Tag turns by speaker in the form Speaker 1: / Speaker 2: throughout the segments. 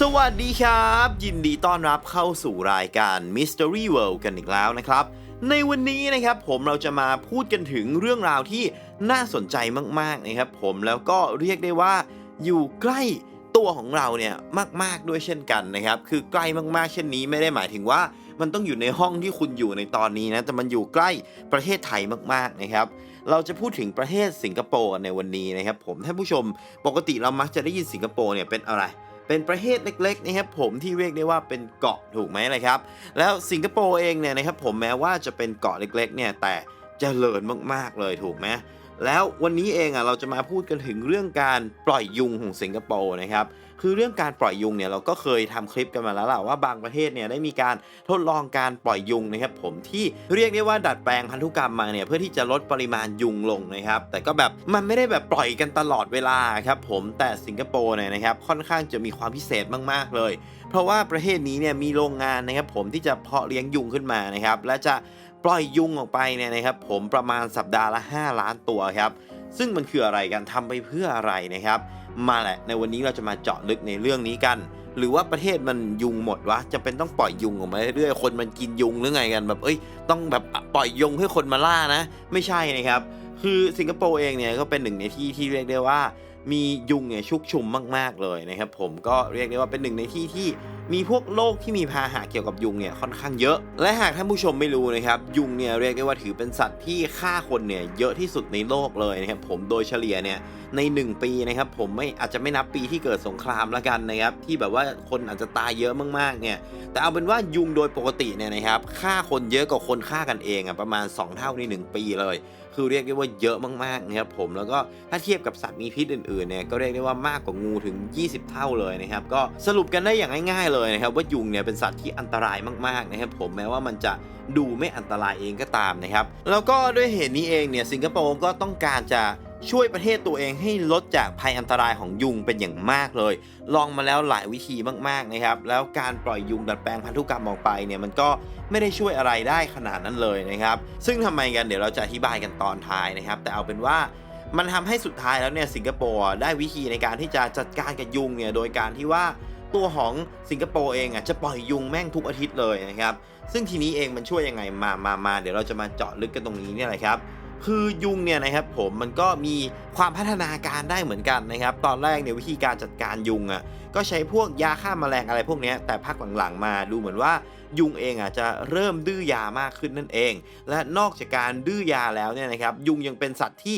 Speaker 1: สวัสดีครับ ยินดีต้อนรับเข้าสู่รายการ Mystery World กันอีกแล้วนะครับ ในวันนี้นะครับผมเราจะมาพูดกันถึงเรื่องราวที่น่าสนใจมากๆนะครับผมแล้วก็เรียกได้ว่าอยู่ใกล้ตัวของเราเนี่ยมากๆด้วยเช่นกันนะครับ คือใกล้มากๆ เช่นนี้ไม่ได้หมายถึงว่า มันต้องอยู่ในห้องที่คุณอยู่ในตอนนี้นะแต่มันอยู่ใกล้ประเทศไทยมากๆนะครับเราจะพูดถึงประเทศสิงคโปร์ในวันนี้นะครับผมท่านผู้ชมปกติเรามักจะได้ยินสิงคโปร์เนี่ยเป็นอะไร เป็นประเทศเล็กๆนะครับผมที่เรียกได้ว่าเป็นเกาะถูกไหมนะครับ แล้วสิงคโปร์เองเนี่ยนะครับผมแม้ว่าจะเป็นเกาะเล็กๆเนี่ยแต่เจริญมากๆเลยถูกไหมแล้ววันนี้เองอะเราจะมาพูดกันถึงเรื่องการปล่อยยุงของสิงคโปร์นะครับ คือเรื่องการปล่อยยุงเนี่ยเราก็เคยทำคลิปกันมาแล้วล่ะว่าบางประเทศเนี่ยได้มีการทดลองการปล่อยยุงนะครับผมที่เรียกได้ว่าดัดแปลงพันธุกรรมมาเนี่ยเพื่อที่จะลดปริมาณยุงลงนะครับแต่ก็แบบมันไม่ได้แบบปล่อยกันตลอดเวลาครับผมแต่สิงคโปร์เนี่ยนะครับค่อนข้างจะมีความพิเศษมากๆเลย เพราะว่าประเทศนี้เนี่ยมีโรงงานนะครับผมที่จะเพาะเลี้ยงยุงขึ้นมานะครับและจะปล่อยยุงออกไปเนี่ยนะครับผมประมาณสัปดาห์ละ 5 ล้านตัวครับซึ่งมันคืออะไรกันทำไปเพื่ออะไรนะครับ มาแหละ ในวันนี้เราจะมาเจาะลึกในเรื่องนี้กัน หรือว่าประเทศมันยุงหมดวะจะเป็นต้องปล่อยยุงออกมาเรื่อยๆคนมันกินยุงหรือไงกันแบบเอ้ยต้องแบบปล่อยยุงให้คนมาล่านะ ไม่ใช่นะครับ คือสิงคโปร์เองเนี่ยก็เป็นหนึ่งในที่ที่เรียกได้ว่า มียุงเนี่ยชุกชุมมาก ๆ เลยนะครับ ผมก็เรียกได้ว่าเป็นหนึ่งในที่ที่มีพวกโรคที่มีพาหะเกี่ยวกับยุงเนี่ยค่อนข้างเยอะ และหากท่านผู้ชมไม่รู้นะครับ ยุงเนี่ยเรียกได้ว่าถือเป็นสัตว์ที่ฆ่าคนเนี่ยเยอะที่สุดในโลกเลยนะครับผมโดยเฉลี่ยเนี่ยใน 1 ปีนะครับ ผมไม่อาจจะไม่นับปีที่เกิดสงครามล้วกันนะครับ ที่แบบว่าคนอาจจะตายเยอะมากๆเนี่ยแต่เอาเป็นว่ายุงโดยปกติเนี่ยนะครับฆ่าคนเยอะกว่าคนฆ่ากันเองอะประมาณ 2 เท่าใน 1 ปีเลย คือเรียกได้ว่าเยอะมากๆนะครับผมแล้วก็ถ้าเทียบกับสัตว์มีพิษอื่นๆเนี่ยก็เรียกได้ว่ามากกว่างูถึง 20 เท่าเลยนะครับก็สรุปกันได้อย่างง่ายๆเลยนะครับว่ายุงเนี่ยเป็นสัตว์ที่อันตรายมากๆนะครับผมแม้ว่ามันจะดูไม่อันตรายเองก็ตามนะครับแล้วก็ด้วยเหตุนี้เองเนี่ยสิงคโปร์ก็ต้องการจะช่วยประเทศตัวเองให้ลดจากภัยอันตรายของยุงเป็นอย่างมากเลย ลองมาแล้วหลายวิธีมากๆนะครับ แล้วการปล่อยยุงดัดแปลงพันธุกรรมออกไปเนี่ยมันก็ไม่ได้ช่วยอะไรได้ขนาดนั้นเลยนะครับ ซึ่งทำไมกันเดี๋ยวเราจะอธิบายกันตอนท้ายนะครับ แต่เอาเป็นว่า มันทำให้สุดท้ายแล้วเนี่ยสิงคโปร์ได้วิธีในการที่จะจัดการกับยุงเนี่ยโดยการที่ว่าตัวของสิงคโปร์เองอะจะปล่อยยุงแม่งทุกอาทิตย์เลยนะครับ ซึ่งทีนี้เองมันช่วยยังไงมามามาเดี๋ยวเราจะมาเจาะลึกกันตรงนี้เนี่ยแหละครับคือยุงเนี่ยนะครับผมมันก็มีความพัฒนาการได้เหมือนกันนะครับ ตอนแรกเนี่ยวิธีการจัดการยุงอะก็ใช้พวกยาฆ่าแมลงอะไรพวกนี้แต่พักหลังๆมาดูเหมือนว่ายุงเองอะจะเริ่มดื้อยามากขึ้นนั่นเอง และนอกจากการดื้อยาแล้วเนี่ยนะครับยุงยังเป็นสัตว์ที่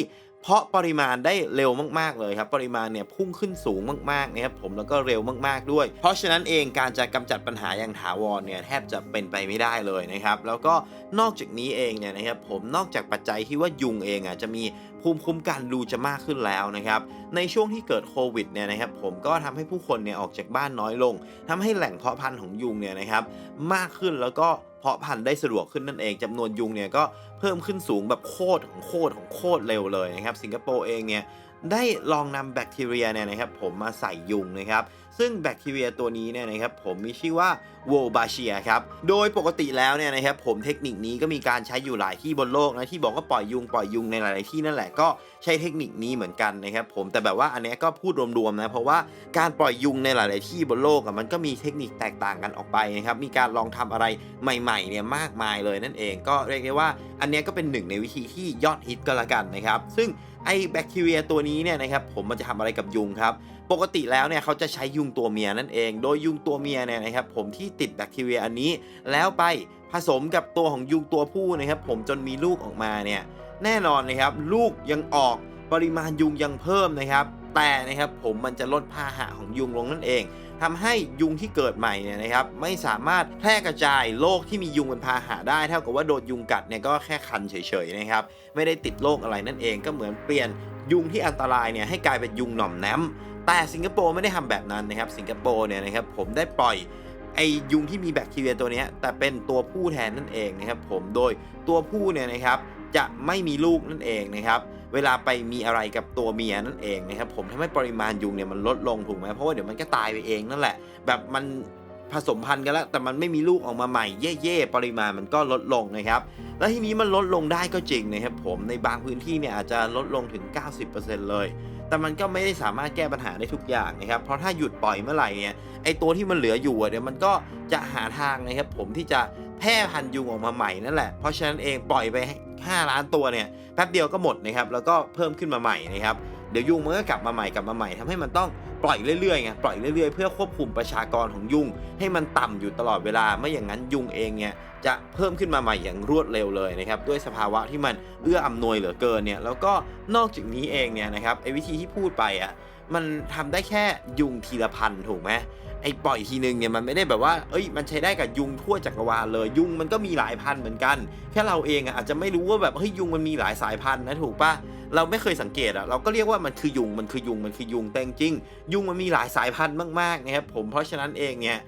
Speaker 1: เพาะปริมาณได้เร็วมากๆเลยครับ ปริมาณเนี่ยพุ่งขึ้นสูงมากๆนะครับผมแล้วก็เร็วมากๆด้วย เพราะฉะนั้นเองการจะกำจัดปัญหาอย่างถาวรเนี่ยแทบจะเป็นไปไม่ได้เลยนะครับ แล้วก็นอกจากนี้เองเนี่ยนะครับผมนอกจากปัจจัยที่ว่ายุงเองอะจะมี ภูมิคุ้มกันดูจะมากขึ้นแล้วนะครับ ในช่วงที่เกิดโควิดเนี่ยนะครับ ผมก็ทำให้ผู้คนเนี่ยออกจากบ้านน้อยลงทำให้แหล่งเพาะพันธุ์ของยุงเนี่ยนะครับ มากขึ้นแล้วก็เพาะพันธุ์ได้สะดวกขึ้นนั่นเองจำนวนยุงเนี่ยก็เพิ่มขึ้นสูงแบบโคตรของโคตรของโคตรเร็วเลยนะครับ สิงคโปร์เองเนี่ยได้ลองนำแบคทีเรียเนี่ยนะครับ ผมมาใส่ยุงนะครับ ซึ่งแบคทีเรียตัวนี้เนี่ยนะครับผมมีชื่อว่าโวบาเชียครับ โดยปกติแล้วเนี่ยนะครับผมเทคนิคนี้ก็มีการใช้อยู่หลายที่บนโลกนะที่บอกว่าปล่อยยุงปล่อยยุงในหลาย ๆ ที่นั่นแหละก็ใช้เทคนิคนี้เหมือนกันนะครับผมแต่แบบว่าอันนี้ก็พูดรวม ๆ นะเพราะว่าการปล่อยยุงในหลาย ๆ ที่บนโลกมันก็มีเทคนิคแตกต่างกันออกไปนะครับมีการลองทำอะไรใหม่ ๆ เนี่ยมากมายเลยนั่นเอง ก็เรียกได้ว่า อันนี้ก็เป็นหนึ่งในวิธีที่ยอดฮิตก็แล้วกันนะครับซึ่งไอแบคทีเรียตัวนี้เนี่ยนะครับผมมันจะทำอะไรกับยุงครับปกติแล้วเนี่ยเขาจะใช้ยุงงตัวเมียนั่นเอง โดยยุงตัวเมียเนี่ยนะครับผมที่ติดแบคทีเรียอันนี้ แล้วไปผสมกับตัวของยุงตัวผู้นะครับผมจนมีลูกออกมาเนี่ยแน่นอนนะครับลูกยังออกปริมาณยุงยังเพิ่มนะครับ แต่นะครับผมมันจะลดพาหะของยุงลงนั่นเองทำให้ยุงที่เกิดใหม่เนี่ยนะครับไม่สามารถแพร่กระจายโรคที่มียุงเป็นพาหะได้ เท่ากับว่าโดนยุงกัดเนี่ยก็แค่คันเฉยๆนะครับ ไม่ได้ติดโรคอะไรนั่นเองก็เหมือนเปลี่ยน ยุงที่อันตรายเนี่ยให้กลายเป็นยุงหน่อมแนมแต่สิงคโปร์ไม่ได้ทำแบบนั้นนะครับ สิงคโปร์เนี่ยนะครับผมได้ปล่อยไอยุงที่มีแบคทีเรียตัวนี้แต่เป็นตัวผู้แทนนั่นเองนะครับผมโดยตัวผู้เนี่ยนะครับจะไม่มีลูกนั่นเองนะครับเวลาไปมีอะไรกับตัวเมียนั่นเองนะครับผมทำให้ปริมาณยุงเนี่ยมันลดลงถูกไหมเพราะว่าเดี๋ยวมันก็ตายไปเองนั่นแหละ แบบมัน ผสมพันธุ์กันแล้ว แต่มันไม่มีลูกออกมาใหม่เย่ๆปริมาณมันก็ลดลงนะครับ แล้วทีนี้มันลดลงได้ก็จริงนะครับผมในบางพื้นที่เนี่ยอาจจะลดลงถึง 90%เลย แต่มันก็ไม่ได้สามารถแก้ปัญหาได้ทุกอย่างนะครับ เพราะถ้าหยุดปล่อยเมื่อไหร่เนี่ยไอตัวที่มันเหลืออยู่เดี๋ยวมันก็จะหาทางนะครับผมที่จะแพร่พันธุ์ยุงออกมาใหม่นั่นแหละ เพราะฉะนั้นเองปล่อยไป 5 ล้านตัวเนี่ยแป๊บเดียวก็หมดนะครับแล้วก็เพิ่มขึ้นมาใหม่นะครับเดี๋ยวยุงมันก็กลับมาใหม่กลับมาใหม่ทำให้มันต้อง ล่อยเรื่อยๆไงปล่อยเรื่อยๆเพื่อควบคุมประชากรของยุงให้มันต่ำอยู่ตลอดเวลาไม่อย่างนั้นยุงเองเนี่ยจะเพิ่มขึ้นมาใหม่อย่างรวดเร็วเลยนะครับด้วยสภาวะที่มันเอื้ออำนวยเหลือเกินเนี่ยแล้วก็นอกจากนี้เองเนี่ยนะครับไอ้วิธีที่พูดไปอะ มันทำได้แค่ยุงทีละพันถูกไหมไอ้ปล่อยทีนึงเนี่ยมันไม่ได้แบบว่า เอ้ย มันใช้ได้กับยุงทั่วจักรวาลเลย ยุงมันก็มีหลายพันเหมือนกัน แค่เราเองอะอาจจะไม่รู้ว่าแบบเฮ้ยยุงมันมีหลายสายพันธุ์นะถูกปะเราไม่เคยสังเกตอะเราก็เรียกว่ามันคือยุงมันคือยุงมันคือยุงแต่จริงยุงมันมีหลายสายพันธุ์มากๆนะครับผมเพราะฉะนั้นเองเนี่ย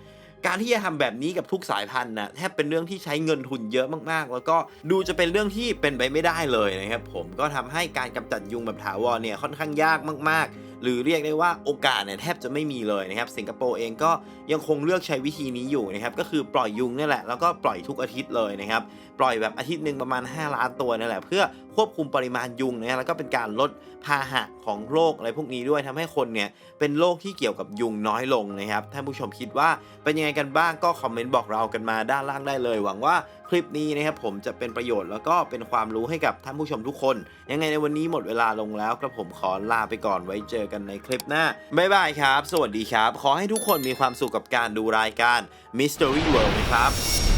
Speaker 1: การที่จะทำแบบนี้กับทุกสายพันธุ์นะแทบเป็นเรื่องที่ใช้เงินทุนเยอะมากๆ แล้วก็ดูจะเป็นเรื่องที่เป็นไปไม่ได้เลยนะครับผมก็ทำให้การกำจัดยุงแบบถาวรเนี่ยค่อนข้างยากมากๆ หรือเรียกได้ว่าโอกาสเนี่ยแทบจะไม่มีเลยนะครับสิงคโปร์เองก็ยังคงเลือกใช้วิธีนี้อยู่นะครับก็คือปล่อยยุงนี่แหละแล้วก็ปล่อยทุกอาทิตย์เลยนะครับปล่อยแบบอาทิตย์หนึ่งประมาณ 5 ล้านตัวนั่แหละเพื่อควบคุมปริมาณยุงนะฮะแล้วก็เป็นการลดพาหะของโรคอะไรพวกนี้ด้วยทำให้คนเนี่ยเป็นโรคที่เกี่ยวกับยุงน้อยลงนะครับท่านผู้ชมคิดว่าเป็นยังไงกันบ้างก็คอมเมนต์บอกเรากันมาด้านล่างได้เลย หวังว่าคลิปนี้นะครับผมจะเป็นประโยชน์แล้วก็เป็นความรู้ให้กับท่านผู้ชมทุกคน ยังไงในวันนี้หมดเวลาลงแล้วกระผมขอลาไปก่อนไว้เจอกันในคลิปหน้า บ๊ายบายครับ สวัสดีครับ ขอให้ทุกคนมีความสุขกับการดูรายการ Mystery World นะครับ